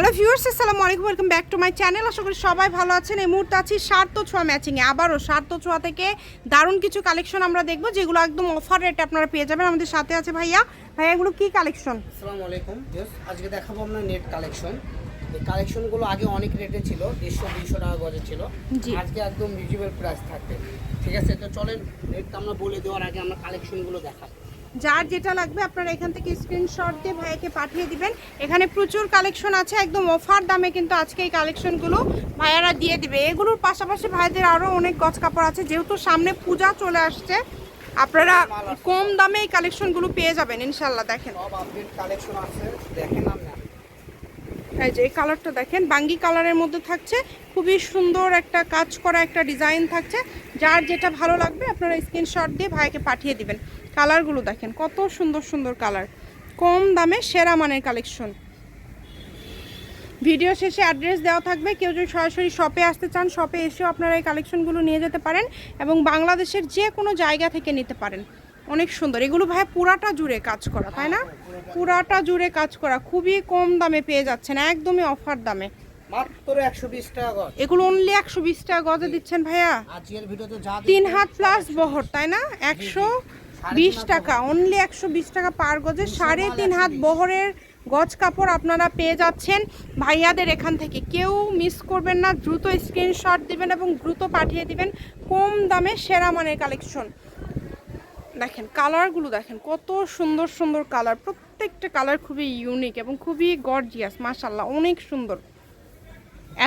Hello viewers আসসালামু আলাইকুম welcome back to my channel. আশা করি সবাই ভালো আছেন। এই মুহূর্তে আছি সার্থ ছোঁয়া ম্যাচিংয়ে। আবারও সার্থ ছোঁয়া থেকে দারুণ কিছু কালেকশন আমরা দেখব যেগুলো একদম অফার রেটে আপনারা পেয়ে যাবেন। আমাদের সাথে আছে ভাইয়া। ভাইয়া এগুলো কী কালেকশন? আসসালামু আলাইকুম আজকে দেখাবো আমরা নেট কালেকশন। এই কালেকশনগুলো আগে অনেক রেটে ছিল দেড়শো দুইশো টাকা গজে ছিল। আজকে একদম রিজনেবল প্রাইস থাকবে। ঠিক আছে তো চলেন রেটটা আমরা বলে দেওয়ার আগে আমরা কালেকশনগুলো দেখাই। যার যেটা লাগবে আপনারা এখান থেকে স্ক্রিনশট দিয়ে ভাইয়াকে পাঠিয়ে দিবেন। এখানে প্রচুর কালেকশন আছে একদম অফার দামে কিন্তু আজকে এই কালেকশনগুলো ভাইয়ারা দিয়ে দিবে। এগুলোর পাশাপাশি ভাইদের আরও অনেক গছ কাপড় আছে যেহেতু সামনে পূজা চলে আসছে আপনারা কম দামে এই কালেকশনগুলো পেয়ে যাবেন ইনশাল্লাহ দেখেন। কালেকশন আছে দেখেন এই যে, এই কালারটা দেখেন, বাঙ্গি কালারের মধ্যে থাকছে, খুবই সুন্দর একটা কাজ করা একটা ডিজাইন থাকছে। যার যেটা ভালো লাগবে, আপনারা স্ক্রিনশট দিয়ে ভাইকে পাঠিয়ে দিবেন। কালারগুলো দেখেন, কত সুন্দর সুন্দর কালার কম দামে সেরা মানের কালেকশন ভিডিও শেষে অ্যাড্রেস দেওয়া থাকবে। কেউ যদি সরাসরি শপে আসতে চান শপে এসেও আপনারা এই কালেকশনগুলো নিয়ে যেতে পারেন এবং বাংলাদেশের যে কোনো জায়গা থেকে নিতে পারেন। অনেক সুন্দর। এগুলো ভাই পুরাটা জুড়ে কাজ করা তাই না? পুরাটা জুড়ে কাজ করা খুবই কম দামে পেয়ে যাচ্ছেন একদমই অফার দামে। এগুলো অনলি একশো বিশ টাকা গজে দিচ্ছেন ভাইয়া। তিন হাত প্লাস বহর তাই না? একশো বিশ টাকা অনলি একশো বিশ টাকা পার গজে সাড়ে তিন হাত বহরের গজ কাপড় আপনারা পেয়ে যাচ্ছেন ভাইয়াদের এখান থেকে। কেউ মিস করবেন না দ্রুত স্ক্রিনশট দিবেন এবং দ্রুত পাঠিয়ে দিবেন কম দামে সেরা মানের কালেকশন দেখেন কালারগুলো দেখেন কত সুন্দর সুন্দর কালার। প্রত্যেকটা কালার খুবই ইউনিক এবং খুবই গর্জিয়াস মাশাল্লাহ অনেক সুন্দর।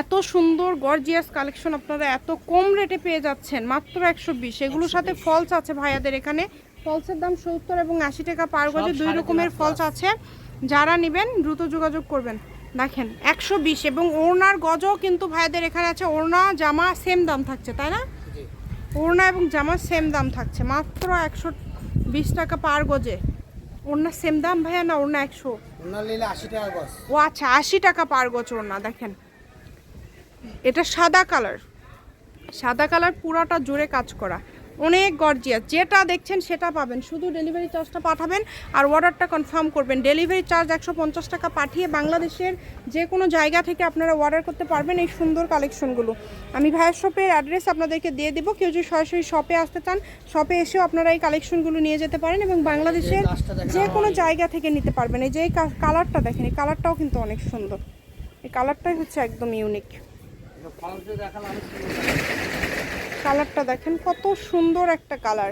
এত সুন্দর গর্জিয়াস কালেকশন আপনারা এত কম রেটে পেয়ে যাচ্ছেন মাত্র একশো বিশ। এগুলোর সাথে ফলস আছে ভাইয়াদের এখানে। ফলসের দাম সত্তর এবং আশি টাকা পার গজে দুই রকমের ফলস আছে। যারা নেবেন দ্রুত যোগাযোগ করবেন। দেখেন একশো বিশ এবং ওড়নার গজও কিন্তু ভাইয়াদের এখানে আছে ওড়না জামা সেম দাম থাকছে তাই না। ওড়না এবং জামার সেম দাম থাকছে। মাত্র একশো বিশ টাকা পার গজে। ওড়না সেম দাম ভাইয়া না ওড়না একশো? নিলে আশি টাকা গজ। ও আচ্ছা আশি টাকা পার গজ ওড়না দেখেন। এটা সাদা কালার সাদা কালার পুরাটা জুড়ে কাজ করা। অনেক গর্জিয়াস যেটা দেখছেন সেটা পাবেন। শুধু ডেলিভারি চার্জটা পাঠাবেন আর অর্ডারটা কনফার্ম করবেন। ডেলিভারি চার্জ একশো পঞ্চাশ টাকা পাঠিয়ে বাংলাদেশের যে কোনো জায়গা থেকে আপনারা অর্ডার করতে পারবেন এই সুন্দর কালেকশনগুলো আমি ভাইয়ের শপের অ্যাড্রেস আপনাদেরকে দিয়ে দেবো। কেউ যদি সরাসরি শপে আসতে চান শপে এসেও আপনারা এই কালেকশনগুলো নিয়ে যেতে পারেন এবং বাংলাদেশের যে কোনো জায়গা থেকে নিতে পারবেন। এই যে কালারটা দেখেন, এই কালারটাও কিন্তু অনেক সুন্দর। এই কালারটাই হচ্ছে একদম ইউনিক কালারটা দেখেন কত সুন্দর একটা কালার।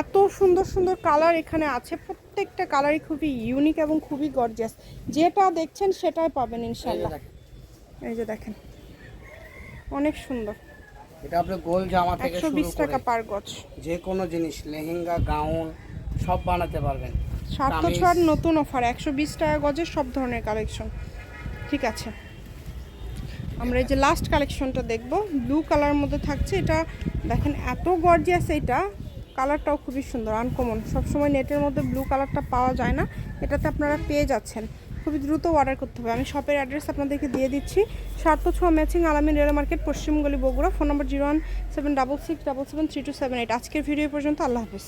এত সুন্দর সুন্দর কালার এখানে আছে। প্রত্যেকটা কালারই খুবই ইউনিক এবং খুবই গর্জিয়াস যেটা দেখছেন সেটাই পাবেন ইনশাল্লাহ এই যে দেখেন। অনেক সুন্দর। এটা আপনি গোল জামা থেকে একশো শুরু বিশ টাকা পার গজ। যে কোনো জিনিস লেহেঙ্গা গাউন সব বানাতে পারবেন। সার্থ নতুন অফার একশো বিশ টাকা গজের সব ধরনের কালেকশন ঠিক আছে। আমরা এই যে লাস্ট কালেকশনটা দেখব ব্লু কালার মধ্যে থাকছে। এটা দেখেন এত গর্জিয়াস এটা। কালারটাও খুবই সুন্দর আনকমন সবসময় নেটের মধ্যে ব্লু কালারটা পাওয়া যায় না। এটাতে আপনারা পেয়ে যাচ্ছেন। খুবই দ্রুত অর্ডার করতে হবে। আমি শপের অ্যাড্রেস আপনাদেরকে দিয়ে দিচ্ছি। সার্থ ছোঁয়া matching Alamin rail market পশ্চিমগলি Bogura phone number zero one seven double six double seven three two seven eight আজকের ভিডিও পর্যন্ত, আল্লাহ হাফিজ।